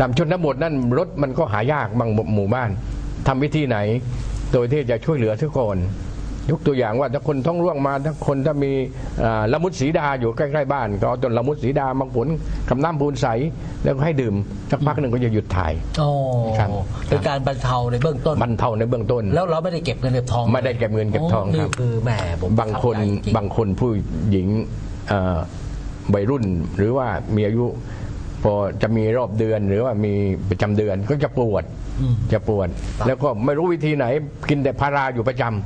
ตามชนบทนั่นรถมันก็หายากบางหมู่บ้านทำวิธีไหน โดยที่จะช่วยเหลือทุกคนยกตัวอย่างว่าถ้าคนท้องร่วงมาถ้าคนถ้ามีอ่าละมุดสีดาอยู่ใกล้ๆบ้านก็เอาต้นละมุดสีดามาผลกับน้ำปูนใสแล้วก็ให้ดื่มสักพักหนึ่งก็จะหยุดถ่ายโอ้ครับเป็นการบรรเทาในเบื้องต้นบรรเทาในเบื้องต้น แล้วเราไม่ได้เก็บเงินเก็บทอง ไม่ได้เก็บเงินเก็บทองนี่ครับคือแหมผมบางคนเข้ใจจริงบางคนผู้หญิงเอ่อวัยรุ่นหรือว่ามีอายุพ อจะมีรอบเดือนหรือว่ามีประจำเดือนก็จะปวดอืมจะปวดครับแล้วก็ไม่รู้วิธีไหนกินแต่พาราอยู่ประจำอืม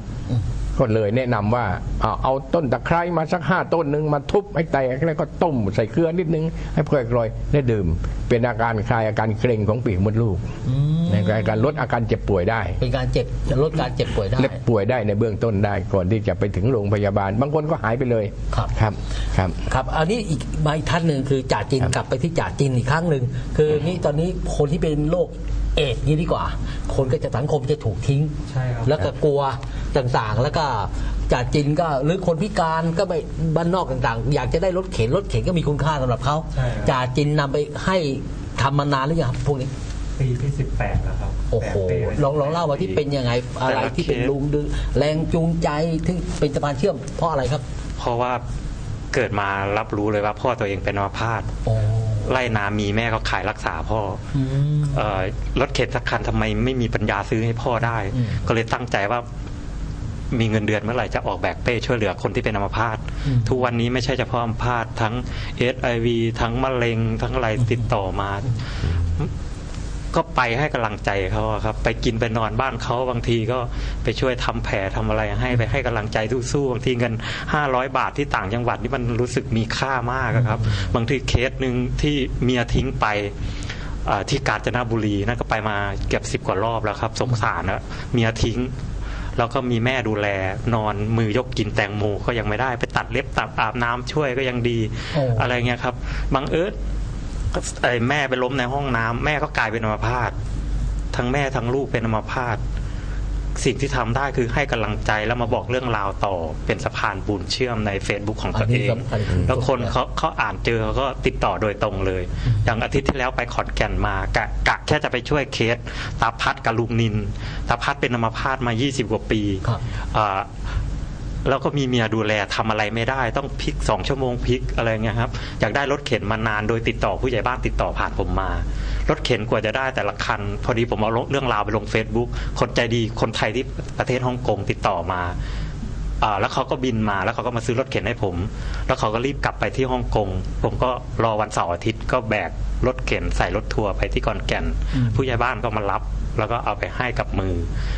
ก็เลยแนะนำว่าเอาเอาต้นตะไคร้มาสักห้าต้นหนึ่งมาทุบให้แตกแล้วก็ต้มใส่เกลือนิดนึง ให้เพื่อกรอยได้ดื่ม เป็นอาการคลายอาการเกร็งของปีกมดลูกอืมในการลดอาการเจ็บป่วยได้ เป็นการเจ็บจะลดการเจ็บป่วยได้และป่วยได้ในเบื้องต้นได้ก่อนที่จะไปถึงโรงพยาบาล บางคนก็หายไปเลยครับครับครับครับอันนี้อีกมาอีกท่านหนึ่งคือจ่าจินครับกลับไปที่จ่าจินอีกครั้งหนึ่งคือนี่ตอนนี้คนที่เป็นโรค เอดส์นี่ดีกว่า คนก็จะสังคมจะถูกทิ้ง ใช่ครับ แล้วก็กลัวต่างๆ แล้วก็จ่าจินก็หรือคนพิการก็ไปบ้านนอกต่างๆ อยากจะได้รถเข็นรถเข็นก็มีคุณค่าสำหรับเขาใช่ครับจ่าจินนำไปให้ทำมานานหรือยังครับพวกนี้ ปีที่สิบแปดแล้วครับโอ้โห แปดปีลองลองเล่าว่าที่เป็นยังไงอะไรแต่ละที่เป็นเคสลุงดึงแรงจูงใจที่เป็นสะพานเชื่อมเพราะอะไรครับ เพราะว่าเกิดมารับรู้เลยว่าพ่อตัวเองเป็นอัมพาต โอ้ ไล่นามีแม่ก็ขายรักษาพ่ออืมเออรถเข็นสักคันทำไมไม่มีปัญญาซื้อให้พ่อได้อืมก็เลยตั้งใจว่ามีเงินเดือนเมื่อไหร่จะออกแบกเป้ช่วยเหลือคนที่เป็นอัมพาตอืมทุกวันนี้ไม่ใช่เฉพาะอัมพาตทั้งเอสไอวีทั้งมะเร็งทั้งอะไรติดต่อมา ก็ไปให้กำลังใจเขาอะครับ ไปกินไปนอนบ้านเขาบางทีก็ไปช่วยทำแผลทำอะไรให้ไปให้กำลังใจสู้ๆบางทีเงินห้าร้อยบาทที่ต่างจังหวัดนี่มันรู้สึกมีค่ามากอะครับ บางทีเคสหนึ่งที่เมียทิ้งไปอ่าที่กาญจนบุรีนั่นก็ไปมาเกือบสิบกว่ารอบแล้วครับ สงสารนะเมียทิ้งแล้วก็มีแม่ดูแลนอนมือยกกินแตงโมก็ยังไม่ได้ ไปตัดเล็บตัดอาบน้ำช่วยก็ยังดีโอ้อะไรเงี้ยครับบางเอิญ ก็ไอ้แม่ไปล้มในห้องน้ำแม่ก็กลายเป็นอัมพาตทั้งแม่ทั้งลูกเป็นอัมพาตสิ่งที่ทำได้คือให้กำลังใจแล้วมาบอกเรื่องราวต่อเป็นสะพานบุญเชื่อมใน Facebook ของตัวอันนี้เองสำคัญที่สุดแล้วคนเขาเขาอ่านเจอเขาก็ติดต่อโดยตรงเลย อย่างอาทิตย์ที่แล้วไปขอนแก่นมากะกะแค่จะไปช่วยเคสตาพัดกับลุงนินตาพัดเป็นอัมพาตมา 20 กว่าปีครับอ่า แล้วก็มีเมียดูแลทำอะไรไม่ได้ ต้องพลิกสองชั่วโมงพลิกอะไรเงี้ยครับอยากได้รถเข็นมานานโดยติดต่อผู้ใหญ่บ้านติดต่อผ่านผมมา รถเข็นกว่าจะได้แต่ละคัน พอดีผมเอาเรื่องราวไปลง Facebook คนใจดีคนไทยที่ประเทศฮ่องกงติดต่อมาอ่าแล้วเขาก็บินมาแล้วเขาก็มาซื้อรถเข็นให้ผม แล้วเขาก็รีบกลับไปที่ฮ่องกงผมก็รอวันเสาร์อาทิตย์ก็แบก รถเข็นใส่รถทัวร์ไปที่กอนแก่นอืมผู้ใหญ่บ้านก็มารับ แล้วก็เอาไปให้กับมือ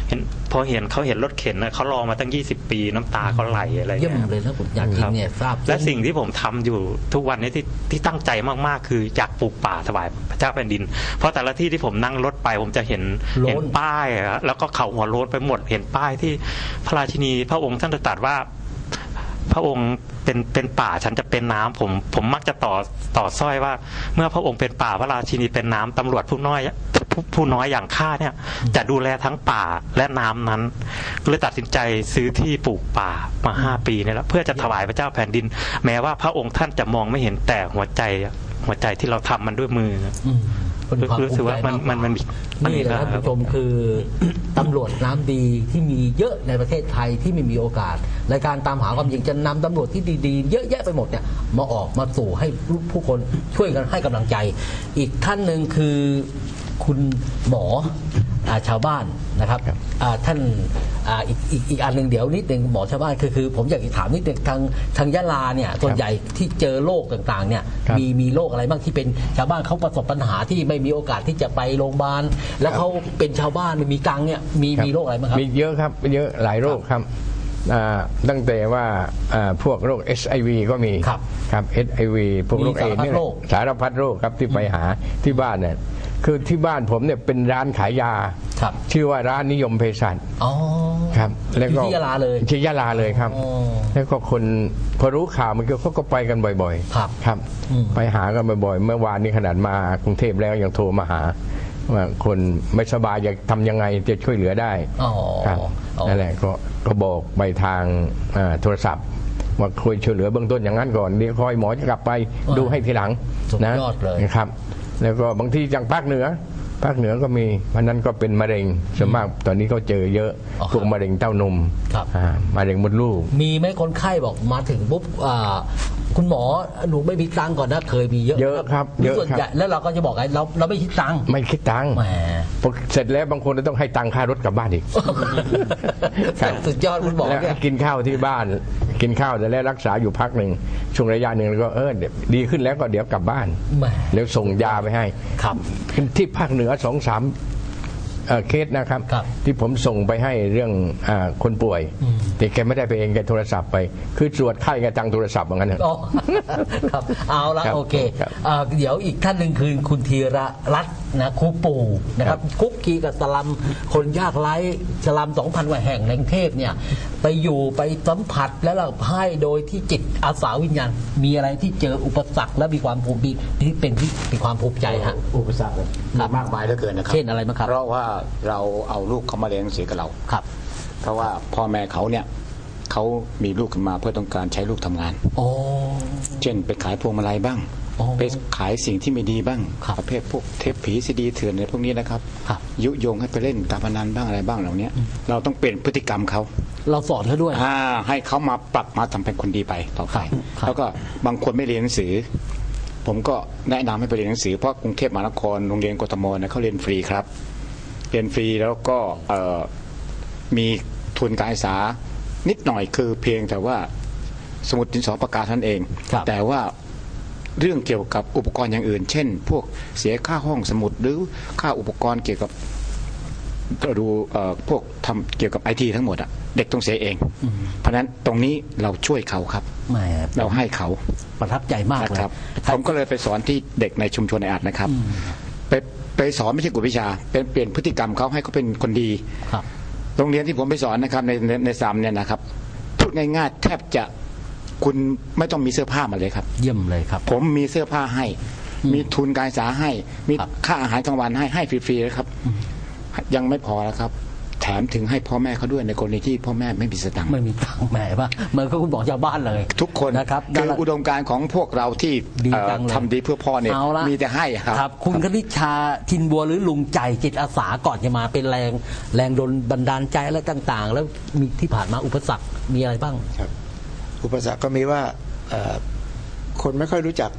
เห็นพอเห็นเขาเห็นรถเข็นน่ะเขารอมาตั้ง 20 ปีน้ำตาเขาไหลอะไรเยี่ยมเงี้ยเลยนะผมอยากกินเนี่ยทราบและสิ่งที่ผมทำอยู่ทุกวันนี้ที่ที่ตั้งใจมากๆ คืออยากปลูกป่าถวายพระเจ้าแผ่นดิน เพราะแต่ละที่ที่ผมนั่งรถไปผมจะเห็นโล้นเห็นป้ายอะแล้วก็เขาหัวโล้นไปหมดเห็นป้ายที่พระราชินีพระองค์ท่านตรัสว่า พระองค์เป็นเป็นป่าฉันจะเป็นน้ำผม ผมมักจะต่อต่อสร้อยว่า เมื่อพระองค์เป็นป่าพระราชินีเป็นน้ำตำรวจผู้น้อยผู้ผู้น้อยอย่างข้าเนี่ยจะดูแลทั้งป่าและน้ำนั้นก็เลยตัดสินใจซื้อที่ปลูกป่ามาห้าปีเนี่ยแล้วเพื่อจะถวายพระเจ้าแผ่นดิน แม้ว่าพระองค์ท่านจะมองไม่เห็นแต่หัวใจหัวใจที่เราทำมันด้วยมืออื เป็นความรู้สึกว่ามันภูใจมันมันมันนี่แหละท่านผู้ชมคือตำรวจน้ำดีที่มีเยอะในประเทศไทยที่ไม่มีโอกาสในการตามหาความจริงจะนำตำรวจที่ดีๆ เยอะแยะไปหมดเนี่ยมาออกมาสู่ให้ผู้คนช่วยกันให้กำลังใจ อีกท่านหนึ่งคือคุณหมออา ชาวบ้านนะครับอ่าท่านอ่าอีกอีกอีกอันหนึ่งเดี๋ยวนิดหนึ่งหมอชาวบ้านคือคือผมอยากจะถามนิดหนึ่งทางทางยะลาเนี่ยส่วนใหญ่ที่เจอโรคต่างๆเนี่ยครับมีมีโรคอะไรบ้างที่เป็นชาวบ้านเขาประสบปัญหาที่ไม่มีโอกาสที่จะไปโรงพยาบาลแล้วเขาเป็นชาวบ้านไม่มีตังค์เนี่ยมีครับมีโรคอะไรบ้างครับมีเยอะครับเยอะหลายโรคครับอ่าตั้งแต่ว่าอ่าพวกโรค HIV ก็มีครับครับ HIV พวกโรคมีเอสารดพัดส์เนี่ยโรคสารพัดโรคครับที่ไปหาที่บ้านเนี่ย คือที่บ้านผมเนี่ยเป็นร้านขายยา ครับชื่อว่าร้านนิยมเภสัชอ๋อ ครับ แล้วก็อยู่ที่ยะลาเลยที่ยะลาเลยครับ อ๋อแล้วก็คนพอรู้ข่าวมันก็เขาก็ไปกันบ่อยครับครับ อืม ไปหากันบ่อยๆเมื่อวานนี้ขนาดมากรุงเทพแล้วยังโทรมาหา ว่าคนไม่สบายจะทำยังไงจะช่วยเหลือได้ อ๋อครับอ๋อ นั่นแหละก็ก็บอกไปทางอ่าโทรศัพท์ว่าคุยช่วยเหลือเบื้องต้นอย่างนั้นก่อนเดี๋ยวคอยหมอจะกลับไปดูให้ทีหลังสุดนะยอดเลย นะครับ แล้วก็บางทีอย่างภาคเหนือ ภาคเหนือก็มีเพราะนั้นก็เป็นมะเร็งส่วนมากตอนนี้เขาเจอเยอะอ๋อครับพวกมะเร็งเต้านมครับ อ่ามะเร็งมดลูก มีไหมคนไข้บอกมาถึงปุ๊บอ่าคุณหมอหนูไม่มีตังค์ก่อนนะเคยมีเยอะเยอะครับมีเยอะส่วนครับ ใหญ่แล้วเราก็จะบอกไงเราเราไม่คิดตังค์ไม่คิดตังค์แหม พอเสร็จแล้วบางคนต้องให้ตังค่ารถกลับบ้านอีก ครับ สุดยอดคุณหมอแล้วเนี่ย กินข้าวที่บ้าน กินข้าวแต่แล้วรักษาอยู่พักหนึ่งช่วงระยะหนึ่งแล้วก็เออเดี๋ยวดีขึ้นแล้วก็เดี๋ยวกลับบ้านแหมแล้วส่งยาไปให้ครับที่ภาคเหนือสองสามเอ่อเคสนะครับครับ ที่ผมส่งไปให้เรื่องอาคนป่วยอืมแต่แกไม่ได้ไปเองแกโทรศัพท์ไป คือตรวจไข้แกจังโทรศัพท์เหมือนกันเถอะอ๋อครับเอาละครับโอเคครับอ่าเดี๋ยวอีกท่านหนึ่งคือคุณธีระรัตน์นะครูปู่นะครับคุกคีกับสลัมคนยากไร้สลัมสองพันกว่าแห่งในกรุงเทพเนี่ย ไปอยู่ไปสัมผัสแล้วเราให้โดยที่จิตอาสาวิญญาณ มีอะไรที่เจออุปสรรคและมีความภูมิที่เป็นที่มีความภูมิใจฮะอุปสรรคครัมีบมากมายเหลือเกินนะครับเช่นอะไรบ้างครับ เพราะว่าเราเอาลูกเขามาเลี้ยงเสียกับเราครับ เพราะว่าพ่อแม่เขาเนี่ยเขามีลูกขึ้นมาเพื่อต้องการใช้ลูกทำงานโอ้เช่นไปขายพวงมาลัยบ้างอ๋อไปขายสิ่งที่ไม่ดีบ้างครับประเภทพวกเทปผีซีดีเถื่อนอะไรพวกนี้นะครับครับ ยุยงให้ไปเล่นการพนันบ้างอะไรบ้างเหล่านี้เราต้องเปลี่ยนพฤติกรรมเขา เราสอนเขาด้วย อ่าให้เขามาปรับมาทำเป็นคนดีไปต่อไป ครับ แล้วก็บางคนไม่เรียนหนังสือ ผมก็แนะนำให้ไปเรียนหนังสือเพราะกรุงเทพมหานครโรงเรียนกทมเนี่ยเขาเรียนฟรีครับ เรียนฟรีแล้วก็เอ่อมีทุนการศึกษานิดหน่อยคือเพียงแต่ว่าสมุดดินสอประกาศท่านเอง ครับ แต่ว่าเรื่องเกี่ยวกับอุปกรณ์อย่างอื่น เช่น พวกเสียค่าห้องสมุดหรือค่าอุปกรณ์เกี่ยวกับดูเอ่อพวกทำเกี่ยวกับไอทีทั้งหมดอะ เด็กต้องเสียเอง เพราะฉะนั้นตรงนี้เราช่วยเขาครับแหมเราให้เขาประทับใจมากนะเลยครับผมก็เลยไปสอนที่เด็กในชุมชนในอาดนะครับไปไปสอนไม่ใช่กวดวิชา เป็นเปลี่ยนพฤติกรรมเขาให้เขาเป็นคนดีครับโรงเรียนที่ผมไปสอนนะครับในในในสามเนี่ยนะครับพูดง่ายๆแทบจะคุณไม่ต้องมีเสื้อผ้ามาเลยครับ เยี่ยมเลยครับ ผมมีเสื้อผ้าให้ มีทุนการศึกษาให้ มีครับค่าอาหารกลางวันให้ให้ฟรีๆนะครับ ยังไม่พอแล้วครับ แถมถึงให้พ่อแม่เขาด้วยในกรณีที่พ่อแม่ไม่มีสตังค์ไม่มีตังค์แหมป่ะเหมือนกับคุณบอกชาวบ้านเลย ทุกคนนะครับคืออุดมการณ์ของพวกเราที่ดีเอ่อจังเลยทำดีเพื่อพ่อเนี่ยเอาละมีแต่ให้ครับครับ คุณคณิชาทินบัวหรือลุงใจจิตอาสาก่อนจะมาเป็นแรงแรงดลบันดาลใจและต่าง ๆ แล้วมีที่ผ่านมาอุปสรรคมีอะไรบ้างครับ อุปสรรคก็มีว่าเอ่อคนไม่ค่อยรู้จัก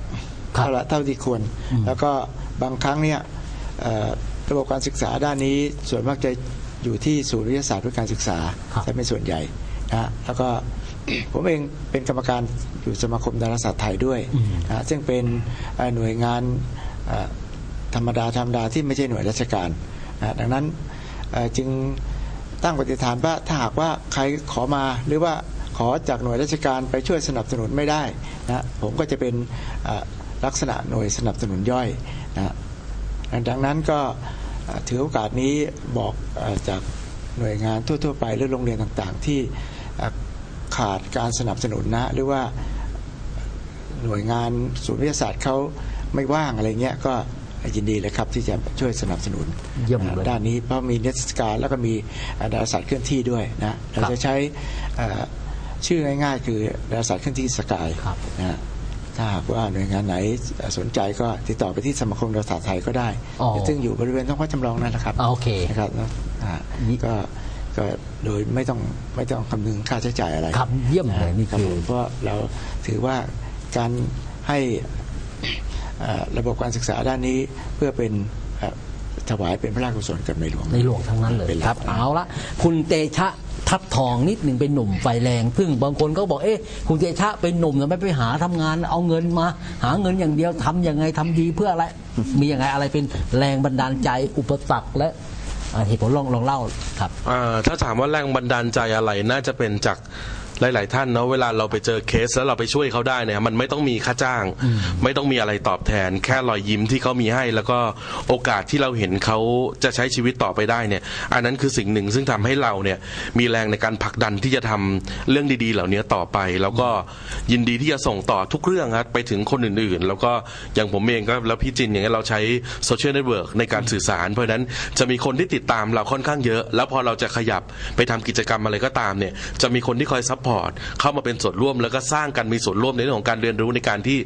ครับเท่าละเท่าที่ควร แล้วก็บางครั้งเนี่ยเอ่อระบบการศึกษาด้านนี้ส่วนมากจะ อยู่ที่ศูนย์วิทยาศาสตร์เพื่อการศึกษาครับจะเป็นส่วนใหญ่นะฮะแล้วก็ผมเองเป็นกรรมการอยู่สมาคมดาราศาสตร์ไทยด้วยนะฮะซึ่งเป็นเอ่อหน่วยงานเอ่อธรรมดาธรรมดาที่ไม่ใช่หน่วยราชการนะดังนั้นเอ่อจึงตั้งปฏิฐานว่าถ้าหากว่าใครขอมาหรือว่าขอจากหน่วยราชการไปช่วยสนับสนุนไม่ได้นะผมก็จะเป็นเอ่อลักษณะหน่วยสนับสนุนย่อยนะดังนั้นก็เอ่อ ถือโอกาสนี้บอกเออจากหน่วยงานทั่ว ๆ ไปหรือโรงเรียนต่างๆ ที่เอ่อขาดการสนับสนุนนะ หรือว่าหน่วยงานศูนย์วิทยาศาสตร์เขาไม่ว่างอะไรเงี้ยก็ยินดีเลยครับที่จะช่วยสนับสนุนเยี่ยมเลยด้านนี้เพราะมีนิทรรศการแล้วก็มีดาราศาสตร์เคลื่อนที่ด้วยนะเราครับจะใช้เอ่อชื่อง่ายๆ คือดาราศาสตร์เคลื่อนที่สกายครับนะฮะ ถ้าหากว่าหน่วยงานไหนสนใจก็ติดต่อไปที่สมาคมดาราศาสตร์ไทยก็ได้ อ๋อ ซึ่งอยู่บริเวณท้องพระจำลองนั่นแหละครับอ่าโอเค นะครับนะอ่านี่ก็ก็โดยไม่ต้องไม่ต้องคำนึงค่าใช้จ่ายอะไรครับเยี่ยมเลยนี่ครับคือผมเพราะเราถือว่าการให้เอ่อระบบการศึกษาด้านนี้เพื่อเป็นเอ่อถวายเป็นพระราชกุศลกับในหลวง ในหลวงทั้งนั้นเลยป็นหคลัรับกเอาละคุณเตชะ ทับทองนิดหนึ่งเป็นหนุ่มไฟแรง ซึ่งบางคนก็บอกเอ๊ะคุณเจชะเป็นหนุ่มทำไมไปหาทำงาน เอาเงินมา หาเงินอย่างเดียวทำยังไงทำดีเพื่ออะไร มียังไงอะไรเป็นแรงบันดาลใจอุปสรรคและอ่าเหตุผลลองลองเล่าครับถ้าถามว่าแรงบันดาลใจอะไรน่าจะเป็นจาก หลาย ๆ ท่านเนาะเวลาเราไปเจอเคสแล้วเราไปช่วยเขาได้เนี่ยมันไม่ต้องมีค่าจ้าง ไม่ต้องมีอะไรตอบแทน แค่รอยยิ้มที่เขามีให้ แล้วก็โอกาสที่เราเห็นเขาจะใช้ชีวิตต่อไปได้เนี่ย อันนั้นคือสิ่งหนึ่งซึ่งทำให้เราเนี่ยมีแรงในการผลักดันที่จะทำเรื่องดี ๆ เหล่านี้ต่อไป แล้วก็ยินดีที่จะส่งต่อทุกเรื่องครับไปถึงคนอื่น ๆ แล้วก็อย่างผมเองก็แล้วพี่จินอย่างเงี้ยเราใช้โซเชียลเน็ตเวิร์กในการสื่อสาร เพราะฉะนั้นจะมีคนที่ติดตามเราค่อนข้างเยอะ แล้วพอเราจะขยับไปทำกิจกรรมอะไรก็ตามเนี่ยจะมีคนที่คอยซัพพอร์ตเข้ามาเป็นส่วนร่วม แล้วก็สร้างกันมีส่วนร่วมในเรื่องของการเรียนรู้ในการที่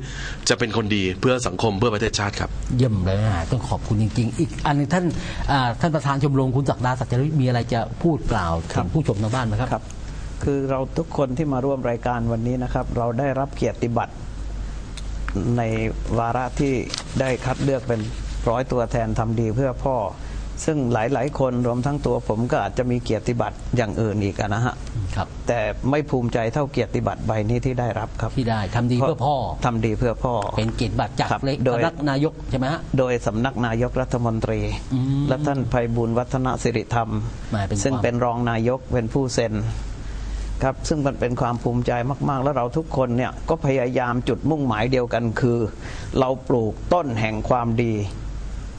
จะเป็นคนดีเพื่อสังคมเพื่อประเทศชาติครับ เยี่ยมเลยนะต้องขอบคุณจริง ๆ อีกอันหนึงท่านอ่าท่านประธานชมรมคุณศักดาสัจจริตมีอะไรจะพูดกล่าวถึงผู้ชมทางบ้านไหมครับครับ คือเราทุกคนที่มาร่วมรายการวันนี้นะครับ เราได้รับเกียรติบัตรในวาระที่ได้คัดเลือกเป็นร้อยตัวแทนทำดีเพื่อพ่อ ซึ่งหลาย ๆ คนรวมทั้งตัวผมก็อาจจะมีเกียรติบัตรอย่างอื่นอีกอะนะฮะครับแต่ไม่ภูมิใจเท่าเกียรติบัตรใบนี้ที่ได้รับครับที่ได้ทำดีเพื่อพ่อ ทำดีเพื่อพ่อ เป็นเกียรติบัตรจากครับเล็กโดย สำนักนายกใช่ไหมฮะ โดยสำนักนายกรัฐมนตรี อืมและท่านภัยบุญวัฒนสิริธรรม แหมเป็นซึ่งความ เป็นรองนายกเป็นผู้เซ็นครับซึ่งมันเป็นความภูมิใจมาก ๆ แล้วเราทุกคนเนี่ยก็พยายามจุดมุ่งหมายเดียวกันคือ เราปลูกต้นแห่งความดี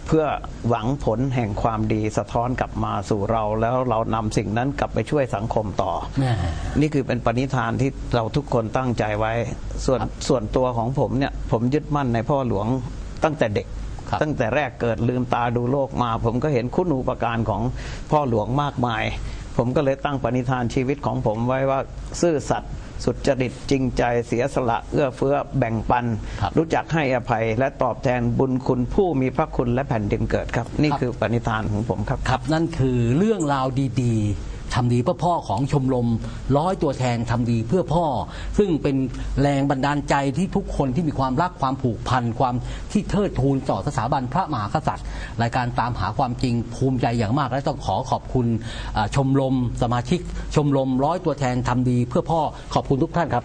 เพื่อหวังผลแห่งความดีสะท้อนกลับมาสู่เรา แล้วเรานำสิ่งนั้นกลับไปช่วยสังคมต่อแหม่นี่คือเป็นปณิธานที่เราทุกคนตั้งใจไว้ ส่วนส่วนตัวของผมเนี่ยผมยึดมั่นในพ่อหลวงตั้งแต่เด็กครับตั้งแต่แรกเกิดลืมตาดูโลกมา ผมก็เห็นคุณูปการของพ่อหลวงมากมาย ผมก็เลยตั้งปณิธานชีวิตของผมไว้ว่าซื่อสัตย์ สุจริตจริงใจเสียสละเอื้อเฟื้อแบ่งปันครับรู้จักให้อภัย และตอบแทนบุญคุณผู้มีพระคุณและแผ่นดินเกิดครับ นี่คือปณิธานของผมครับครับ นั่นคือเรื่องราวดี ๆ ทำดีเพื่อพ่อของชมรมร้อยตัวแทนทำดีเพื่อพ่อ ซึ่งเป็นแรงบันดาลใจที่ทุกคนที่มีความรักความผูกพันความที่เทิดทูนต่อสถาบันพระมหากษัตริย์ รายการตามหาความจริงภูมิใจอย่างมาก และต้องขอขอบคุณอ่าชมรมสมาชิก ชมรมร้อยตัวแทนทำดีเพื่อพ่อขอบคุณทุกท่านครับ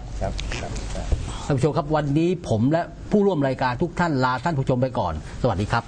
ท่านผู้ชมครับวันนี้ผมและผู้ร่วมรายการทุกท่านลาท่านผู้ชมไปก่อน สวัสดีครับ